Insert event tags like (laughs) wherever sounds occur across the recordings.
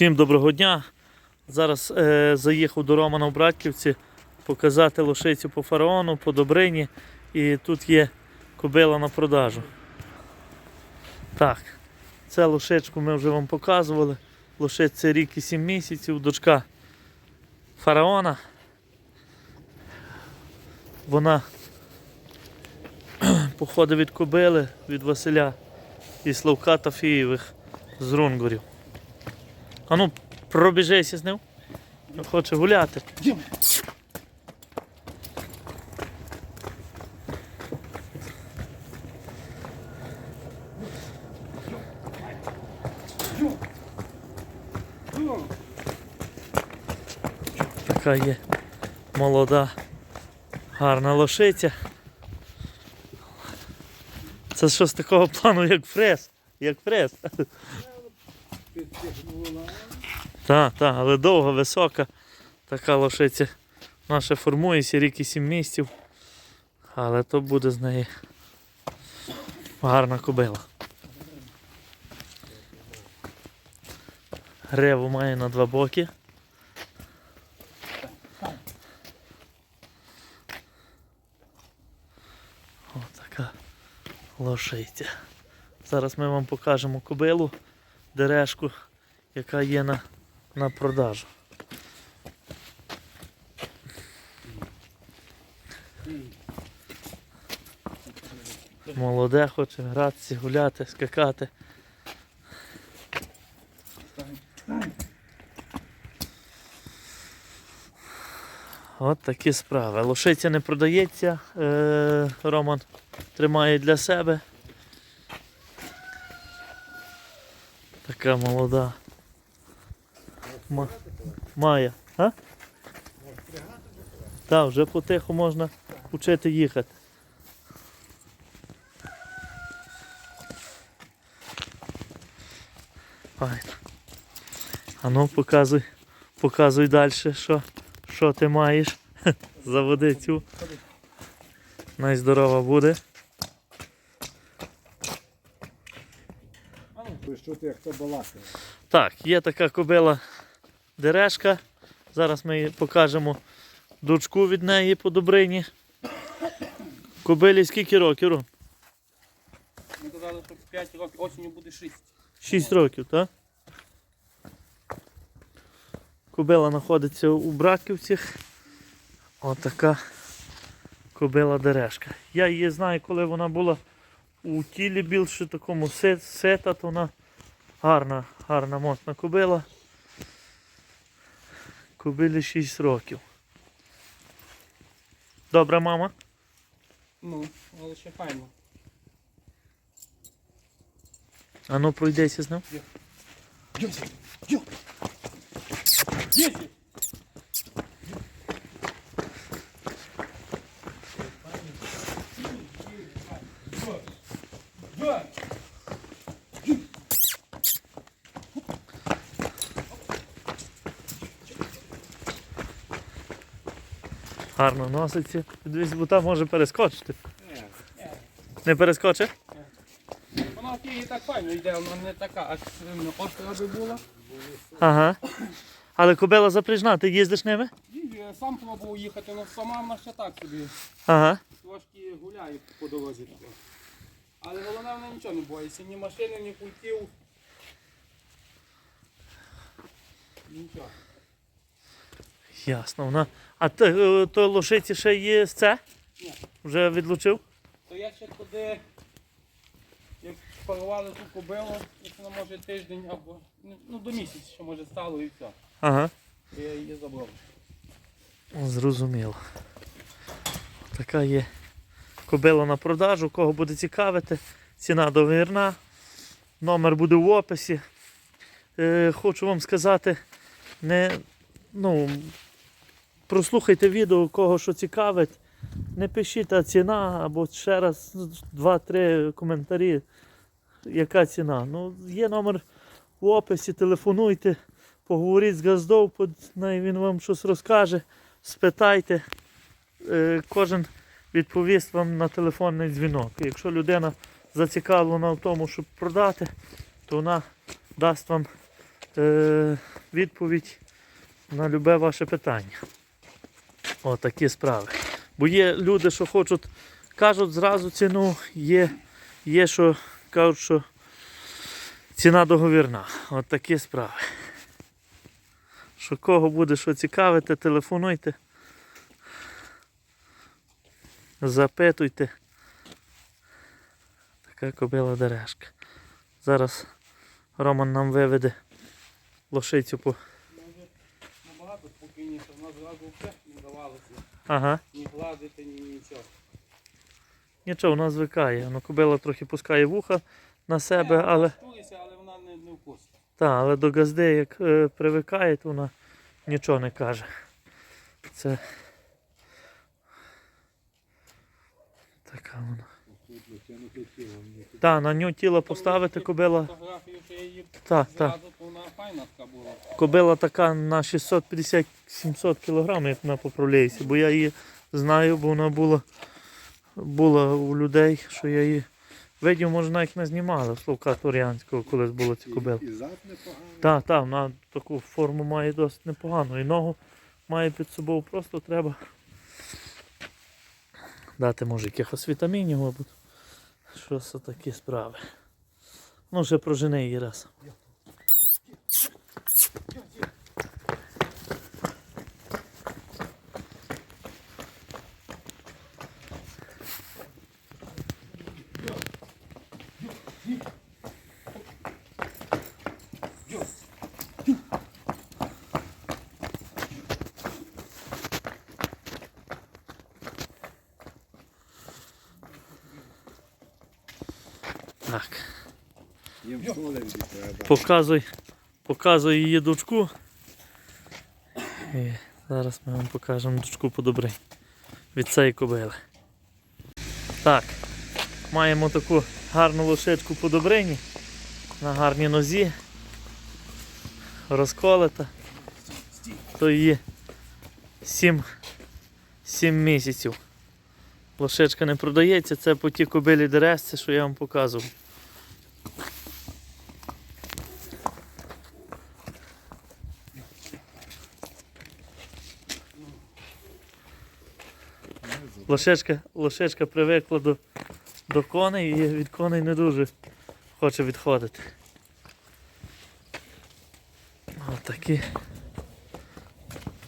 Всім доброго дня. Зараз е, заїхав до Романа в Братківці показати лошицю по фараону, по Добрині. І тут є кобила на продажу. Так, це лошичку ми вже вам показували. Лошиці рік і 7 місяців, дочка фараона. Вона (clears throat) походить від кобили, від Василя і Славка Тафієвих з Рунгурів. А ну, пробіжися з ним. Хоче гуляти. Така є молода, гарна лошиця. Це щось такого плану, як фрез. Як Так, так, але довга, висока. Така лошиця. Наша формується рік і сім місяців. Але то буде з неї гарна кобила. Реву має на два боки. Ось така лошиця. Зараз ми вам покажемо кобилу, дерешку, яка є на, на продажу. Молоде хоче гратися, гуляти, скакати. От такі справи. Лошиця не продається. Е, Роман тримає для себе. Така молода. Ма- Має. А? Так, вже потиху можна вчити їхати. Файно. А ну показуй, показуй далі, що, що ти маєш. (laughs) Заводи цю. Найздорова буде. Ви як то балакає? Так, є така кобила дерешка. Зараз ми покажемо дочку від неї по добрині. Кобилі скільки років? Ром? Ми казали, що 5 років, осінню буде 6. 6 років, так? Кобила знаходиться у Браківцях. Отака кобила дерешка. Я її знаю, коли вона була у тілі більше такому сета, то вона гарна, гарна моцна кобила. Кобилі 6 років. Добра мама. Ну, але ще файно. А ну пройдися з ним. Десять! Гарно носиться. Дивись, бо там може перескочити. Не перескочить? Вона в так файно йде, вона не така, аж остра би була. Ага. Але кобила запряжна, ти їздиш ними? І я сам пробував їхати, але сама вона ще так собі Ага. трошки гуляє по дорозі. Але головне, вона нічого не боїться, ні машини, ні пультів. Нічого. Ясно. Вона. А ти, е, то лошиці ще є з це? Ні. Вже відлучив? То я ще туди, як парували ту кобилу, якщо вона може тиждень або ну, ну, до місяця ще може стало і все. Ага. То я її забрав. Зрозуміло. Така є кобила на продажу. Кого буде цікавити, ціна договірна. Номер буде в описі. Е, хочу вам сказати, не, ну, прослухайте відео, кого що цікавить. Не пишіть а ціна або ще раз два-три коментарі. Яка ціна? Ну, є номер в описі, телефонуйте, поговоріть з Газдов, він вам щось розкаже спитайте, е, кожен відповість вам на телефонний дзвінок. Якщо людина зацікавлена в тому, щоб продати, то вона дасть вам е, відповідь на любе ваше питання. Отакі справи. Бо є люди, що хочуть, кажуть зразу ціну, є, є що кажуть, що ціна договірна. От справи. Що кого буде що цікавити, телефонуйте. Запитуйте. Така кобила дерешка. Зараз Роман нам виведе лошицю по. У нас зразу все не давалося. Ага. Ні гладити, ні нічого. Нічого, вона звикає. Ну, кобила трохи пускає вуха на себе, Не, але, штується, але вона не, не вкусна. та, але до газди, як е, привикає, то вона нічого не каже. Це. Така вона. Тут натягнути тіло. мені тут Та, на нього тіло поставити кобила. Фотографію, що я її Та, та. зразу, то вона файна така була. Кобила така на 650-700 кг, як вона поправляється, бо я її знаю, бо вона була, була у людей, що я її видів, може навіть не знімали Словка Тур'янського, колись і зад непоганий. Так, так, вона таку форму має досить непогану. І ногу має під собою, просто треба дати, може, якихось вітамінів, або це такі справи. Ну, вже прожени її раз. Так. Їм солеві треба. Показуй, показуй її дочку. І зараз ми вам покажемо дочку по добрий. Від цієї кобили. Так, маємо таку гарну лошечку по добрині. На гарній нозі. Розколита. То її 7, 7 місяців. Лошечка не продається, це по тій кобилі дересці, що я вам показував. Лошечка, лошечка привикла до, до коней і від коней не дуже хоче відходити. Отакі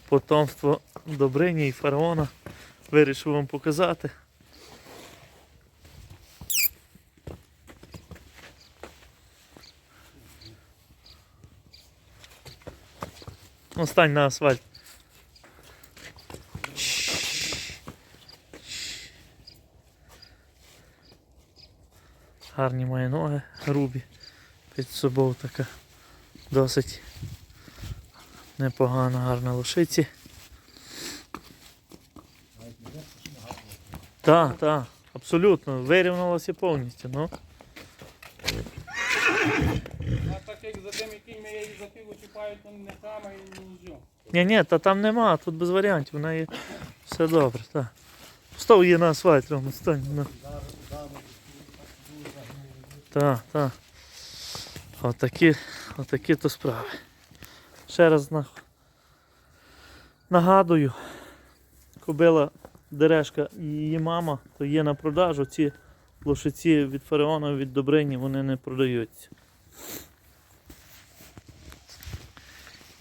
потомство Добрині і фараона вирішив вам показати. Ну, стань на асфальт. Гарні має ноги, грубі. Під собою така досить непогана, гарна лошиці. Так, так, абсолютно. Вирівнялося повністю. Ну. А так як за тим, яким я її за пиво чіпаю, то не саме і не нічого. Ні, ні, та там нема, тут без варіантів, вона є все добре, так. Став її на асфальт, Рома, стань. На. Так, так. Отакі, отакі то справи. Ще раз на... нагадую, кобила Дерешка і її мама, то є на продажу. Ці лошиці від фараона, від Добрині, вони не продаються.